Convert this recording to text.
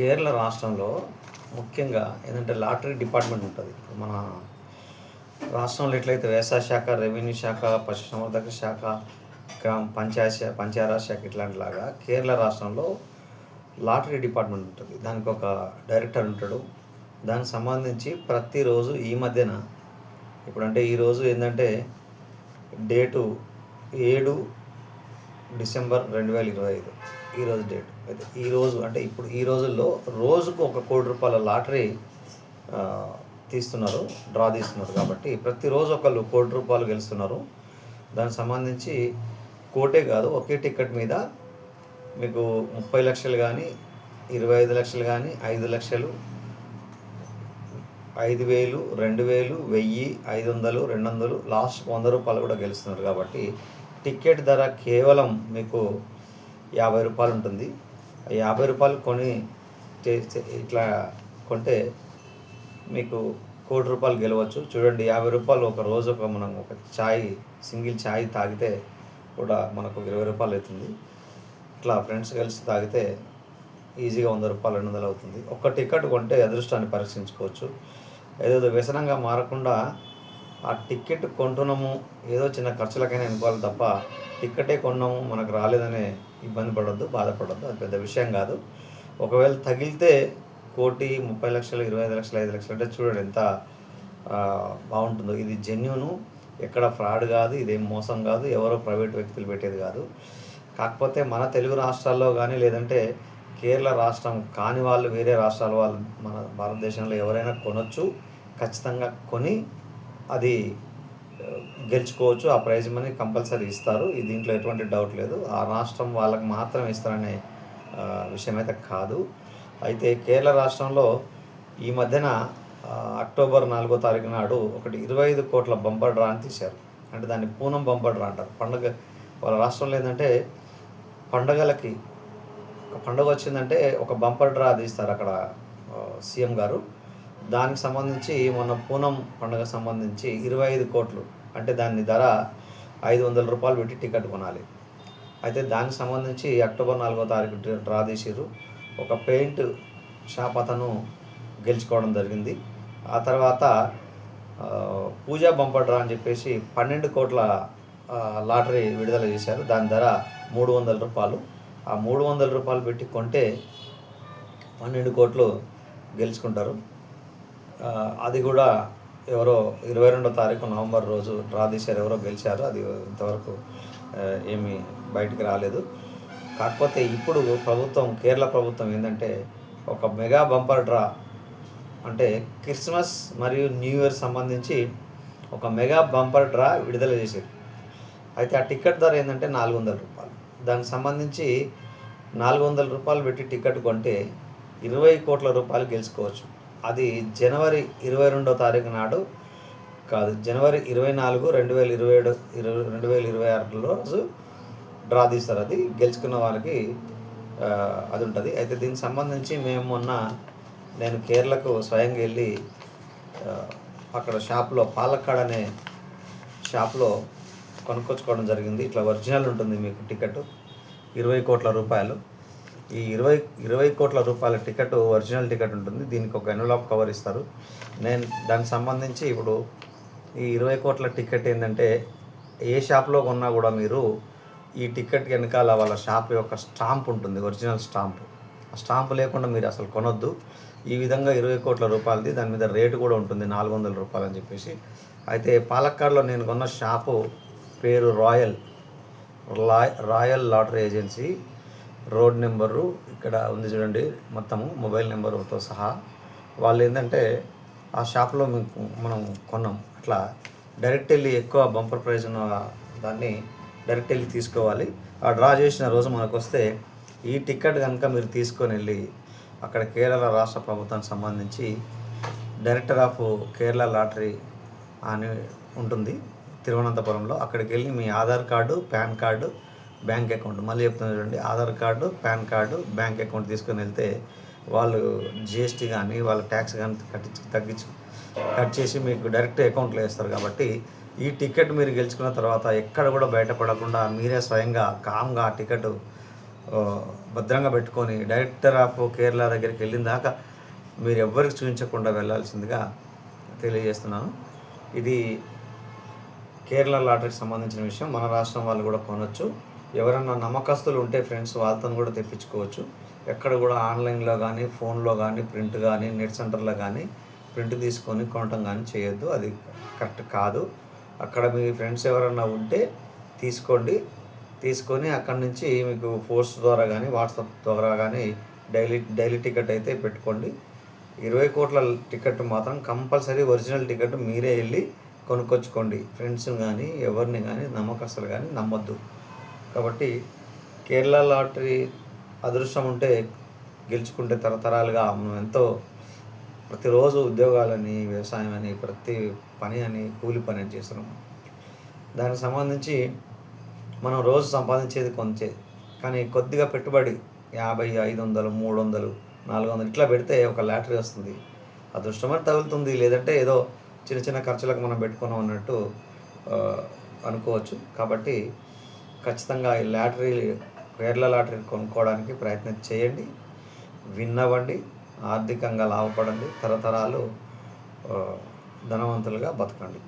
కేరళ రాష్ట్రంలో ముఖ్యంగా ఏంటంటే లాటరీ డిపార్ట్మెంట్ ఉంటుంది. మన రాష్ట్రంలో ఎట్లయితే వ్యవసాయ శాఖ రెవెన్యూ శాఖ పశుసంవర్ధక శాఖ గ్రామ పంచాయత్ శా- పంచాయరాజ్ శాఖ ఇట్లాంటిలాగా కేరళ రాష్ట్రంలో లాటరీ డిపార్ట్మెంట్ ఉంటుంది. దానికి ఒక డైరెక్టర్ ఉంటాడు. దానికి సంబంధించి ప్రతిరోజు ఈ మధ్యన ఇప్పుడంటే ఈరోజు ఏంటంటే డేటు ఏడు డిసెంబర్ రెండు వేల ఇరవై ఐదు. ఈరోజు డేట్ అయితే ఈరోజు అంటే ఇప్పుడు ఈ రోజుల్లో రోజుకు ఒక కోటి రూపాయల లాటరీ తీస్తున్నారు డ్రా తీస్తున్నారు కాబట్టి ప్రతిరోజు ఒకళ్ళు కోటి రూపాయలు గెలుస్తున్నారు. దానికి సంబంధించి కోటే కాదు ఒకే టికెట్ మీద మీకు ముప్పై లక్షలు కానీ ఇరవై ఐదు లక్షలు కానీ ఐదు లక్షలు ఐదు వేలు రెండు వేలు వెయ్యి ఐదు వందలు రెండు వందలు లాస్ట్ వంద రూపాయలు కూడా గెలుస్తున్నారు కాబట్టి టికెట్ ధర కేవలం మీకు యాభై రూపాయలు ఉంటుంది. యాభై రూపాయలు కొని చే- ఇట్లా కొంటే మీకు కోటి రూపాయలు గెలవచ్చు. చూడండి యాభై రూపాయలు ఒక రోజు ఒక మనం ఒక ఛాయ్ సింగిల్ ఛాయ్ తాగితే కూడా మనకు ఇరవై రూపాయలు అవుతుంది. ఇట్లా ఫ్రెండ్స్ కలిసి తాగితే ఈజీగా వంద రూపాయలు రెండు వందలు అవుతుంది. ఒక్క టికెట్ కొంటే అదృష్టాన్ని పరీక్షించుకోవచ్చు. ఏదో వ్యసనంగా మారకుండా ఆ టికెట్ కొంటున్నాము. ఏదో చిన్న ఖర్చులకైనా అనుకోవాలి తప్ప టికెటే కొన్నాము మనకు రాలేదనే ఇబ్బంది పడొద్దు బాధపడొద్దు. అది పెద్ద విషయం కాదు. ఒకవేళ తగిలితే కోటి ముప్పై లక్షలు ఇరవై ఐదు లక్షలు ఐదు లక్షలు అంటే చూడండి ఎంత బాగుంటుందో. ఇది జెన్యును ఎక్కడ ఫ్రాడ్ కాదు ఇదేం మోసం కాదు ఎవరో ప్రైవేట్ వ్యక్తులు పెట్టేది కాదు. కాకపోతే మన తెలుగు రాష్ట్రాల్లో కానీ లేదంటే కేరళ రాష్ట్రం కాని వాళ్ళు వేరే రాష్ట్రాల వాళ్ళు మన భారతదేశంలో ఎవరైనా కొనొచ్చు ఖచ్చితంగా కొని అది గెలుచుకోవచ్చు. ఆ ప్రైజ్ మనీ కంపల్సరీ ఇస్తారు. దీంట్లో ఎటువంటి డౌట్ లేదు. ఆ రాష్ట్రం వాళ్ళకి మాత్రం ఇస్తారనే విషయం అయితే కాదు. అయితే కేరళ రాష్ట్రంలో ఈ మధ్యన అక్టోబర్ నాలుగో తారీఖు నాడు ఒకటి ఇరవై ఐదు కోట్ల బంపర్ డ్రా అని తీశారు. అంటే దాన్ని పూనం బంపర్ డ్రా అంటారు. పండగ వాళ్ళ రాష్ట్రంలో ఏంటంటే పండగలకి ఒక పండుగ వచ్చిందంటే ఒక బంపర్ డ్రా తీస్తారు అక్కడ సీఎం గారు. దానికి సంబంధించి మొన్న పూనం పండుగ సంబంధించి ఇరవై ఐదు కోట్లు అంటే దాని ధర ఐదు వందల రూపాయలు పెట్టి టికెట్ కొనాలి. అయితే దానికి సంబంధించి అక్టోబర్ నాలుగో తారీఖు డ్రా- తీసిరు ఒక పెయింట్ షాప్ అతను గెలుచుకోవడం జరిగింది. ఆ తర్వాత పూజా బంపర్ డ్రా అని చెప్పేసి పన్నెండు కోట్ల లాటరీ విడుదల చేశారు. దాని ధర మూడు వందల రూపాయలు. ఆ మూడు వందల రూపాయలు పెట్టి కొంటే పన్నెండు కోట్లు గెలుచుకుంటారు. అది కూడా ఎవరో ఇరవై రెండో తారీఖు నవంబర్ రోజు డ్రా తీశారు ఎవరో గెలిచారు అది ఇంతవరకు ఏమీ బయటికి రాలేదు. కాకపోతే ఇప్పుడు ప్రభుత్వం కేరళ ప్రభుత్వం ఏంటంటే ఒక మెగా బంపర్ డ్రా అంటే క్రిస్మస్ మరియు న్యూ ఇయర్ సంబంధించి ఒక మెగా బంపర్ డ్రా విడుదల చేశారు. అయితే ఆ టికెట్ ధర ఏంటంటే నాలుగు వందల రూపాయలు. దానికి సంబంధించి నాలుగు వందల రూపాయలు పెట్టి టికెట్ కొంటే ఇరవై కోట్ల రూపాయలు గెలుచుకోవచ్చు. అది జనవరి ఇరవై రెండో తారీఖు నాడు కాదు జనవరి ఇరవై నాలుగు రెండు వేల ఇరవై ఏడు ఇరవై రెండు వేల ఇరవై ఆరులో రోజు డ్రా తీస్తారు అది గెలుచుకున్న వాళ్ళకి అది ఉంటుంది. అయితే దీనికి సంబంధించి మేము మొన్న నేను కేరళకు స్వయంగా వెళ్ళి అక్కడ షాప్లో పాలక్కాడ్ అనే షాప్లో కొనుక్కొచ్చుకోవడం జరిగింది. ఇట్లా ఒరిజినల్ ఉంటుంది మీకు టికెట్. ఇరవై కోట్ల రూపాయలు. ఈ ఇరవై ఇరవై కోట్ల రూపాయల టికెట్ ఒరిజినల్ టికెట్ ఉంటుంది. దీనికి ఒక ఎన్వలాప్ కవర్ ఇస్తారు. నేను దానికి సంబంధించి ఇప్పుడు ఈ ఇరవై కోట్ల టికెట్ ఏంటంటే ఏ షాప్లో కొన్నా కూడా మీరు ఈ టికెట్ వెనకాల వాళ్ళ షాప్ యొక్క స్టాంప్ ఉంటుంది ఒరిజినల్ స్టాంప్. ఆ స్టాంప్ లేకుండా మీరు అసలు కొనొద్దు. ఈ విధంగా ఇరవై కోట్ల రూపాయలది దాని మీద రేటు కూడా ఉంటుంది నాలుగు వందల రూపాయలు అని చెప్పేసి. అయితే పాలక్కాడ్లో నేను కొన్న షాపు పేరు royal royal lottery agency. Road number ఇక్కడ ఉంది చూడండి మొత్తము మొబైల్ నెంబరుతో సహా. వాళ్ళు ఏంటంటే ఆ షాప్లో మేము మనం కొన్నాం. అట్లా డైరెక్ట్ వెళ్ళి ఎక్కువ బంపర్ ప్రైజ్ ఉన్న దాన్ని డైరెక్ట్ వెళ్ళి తీసుకోవాలి. ఆ డ్రా చేసిన రోజు మనకు వస్తే ఈ టికెట్ కనుక మీరు తీసుకొని వెళ్ళి అక్కడ కేరళ రాష్ట్ర ప్రభుత్వానికి సంబంధించి డైరెక్టర్ ఆఫ్ కేరళ లాటరీ అని ఉంటుంది తిరువనంతపురంలో. అక్కడికి వెళ్ళి మీ Aadhaar card PAN card bank account. మళ్ళీ చెప్తున్నా చూడండి Aadhaar card PAN card bank account తీసుకొని వెళ్తే వాళ్ళు జిఎస్టీ కానీ వాళ్ళ ట్యాక్స్ కానీ కట్టించి తగ్గించి కట్ చేసి మీకు డైరెక్ట్ అకౌంట్లో వేస్తారు కాబట్టి ఈ టికెట్ మీరు గెలుచుకున్న తర్వాత ఎక్కడ కూడా బయటపడకుండా మీరే స్వయంగా కామ్గా ఆ టికెట్ భద్రంగా పెట్టుకొని డైరెక్టర్ ఆఫ్ కేరళ దగ్గరికి వెళ్ళిన దాకా మీరు ఎవ్వరికి చూపించకుండా వెళ్ళాల్సిందిగా తెలియజేస్తున్నాను. ఇది కేరళ లాటరీకి సంబంధించిన విషయం. మన రాష్ట్రం వాళ్ళు కూడా కొనవచ్చు ఎవరన్నా నమ్మకస్తులు ఉంటే ఫ్రెండ్స్ వాళ్ళతో కూడా తెప్పించుకోవచ్చు. ఎక్కడ కూడా ఆన్లైన్లో కానీ ఫోన్లో కానీ ప్రింట్ కానీ నెట్ సెంటర్లో కానీ ప్రింట్ తీసుకొని కొనటం కానీ చేయొద్దు. అది కరెక్ట్ కాదు. అక్కడ మీ ఫ్రెండ్స్ ఎవరన్నా ఉంటే తీసుకోండి. తీసుకొని అక్కడి నుంచి మీకు పోస్ట్ ద్వారా కానీ వాట్సాప్ ద్వారా కానీ డైలీ డైలీ టికెట్ అయితే పెట్టుకోండి. ఇరవై కోట్ల టికెట్ మాత్రం కంపల్సరీ ఒరిజినల్ టికెట్ మీరే వెళ్ళి కొనుక్కొచ్చుకోండి. ఫ్రెండ్స్ని కానీ ఎవరిని కానీ నమ్మకస్తులు కానీ నమ్మొద్దు. కాబట్టి కేరళ లాటరీ అదృష్టం ఉంటే గెలుచుకుంటే తరతరాలుగా మనం ఎంతో ప్రతిరోజు ఉద్యోగాలని వ్యవసాయం అని ప్రతి పని అని కూలి పని అని చేస్తున్నాము దానికి సంబంధించి మనం రోజు సంపాదించేది కొంచే కానీ కొద్దిగా పెట్టుబడి యాభై ఐదు వందలు మూడు వందలు నాలుగు వందలు ఇట్లా పెడితే ఒక లాటరీ వస్తుంది. అదృష్టమని తగులుతుంది. లేదంటే ఏదో చిన్న చిన్న ఖర్చులకు మనం పెట్టుకున్నాం అన్నట్టు అనుకోవచ్చు. కాబట్టి ఖచ్చితంగా ఈ లాటరీ కేరళ లాటరీ కొనుక్కోవడానికి ప్రయత్నం చేయండి. విన్నవ్వండి ఆర్థికంగా లాభపడండి తరతరాలు ధనవంతులుగా బతకండి.